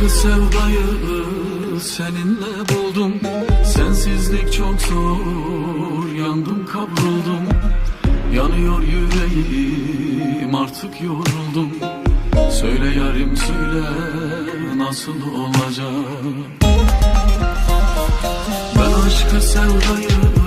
Aşkı sevdayı seninle buldum Sensizlik çok zor Yandım kabruldum Yanıyor yüreğim artık yoruldum. Söyle yarim söyle nasıl olacak? Ben aşkı sevdayı